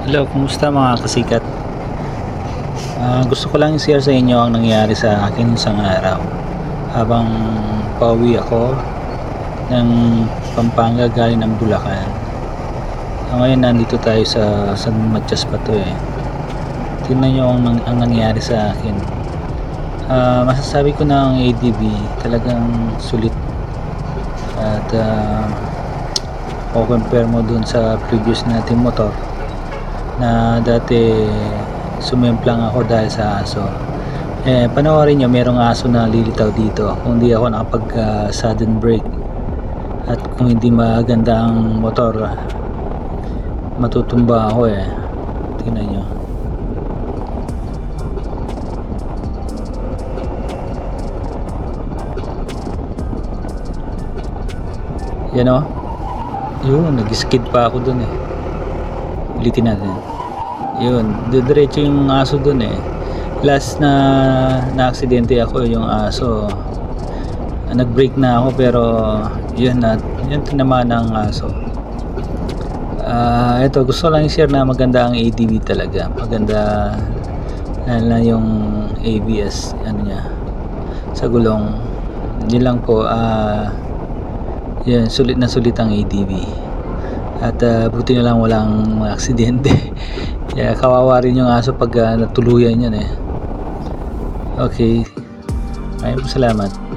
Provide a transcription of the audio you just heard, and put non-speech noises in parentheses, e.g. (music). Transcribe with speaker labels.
Speaker 1: Hello, kumusta mga kasikat? Ah, gusto ko lang i-share sa inyo ang nangyari sa akin isang araw. Habang pauwi ako ng Pampanga galing ng Bulacan. Ah, ngayon nandito tayo sa San Matias pa to eh. Tingnan nyo ang, ang nangyari sa akin. Ah, masasabi ko na ang ADB talagang sulit. At uh, compare mo dun sa previous nating motor na dati sumemplang ako dahil sa aso. Eh panoorin nyo merong aso na lilitaw dito. Kung di ako nakapag uh, sudden brake at kung hindi maganda ang motor matutumba ako eh. Tingnan nyo. Yan o. Yun nag-skid pa ako dun eh ulitin natin. Yun didiretso yung aso dun eh. Last na na aksidente ako yung aso. Nag break na ako pero yun na yun tinamaan ng aso. Ah ito gusto lang i-share na maganda ang ADB talaga. Maganda na yung ABS ano niya sa gulong. Yun lang po ah yun sulit na sulit ang ADB at ah, buti na lang walang aksidente. (laughs) Kaya kawawa rin yung aso pag ah, natuluyan yun eh. Okay. Maraming salamat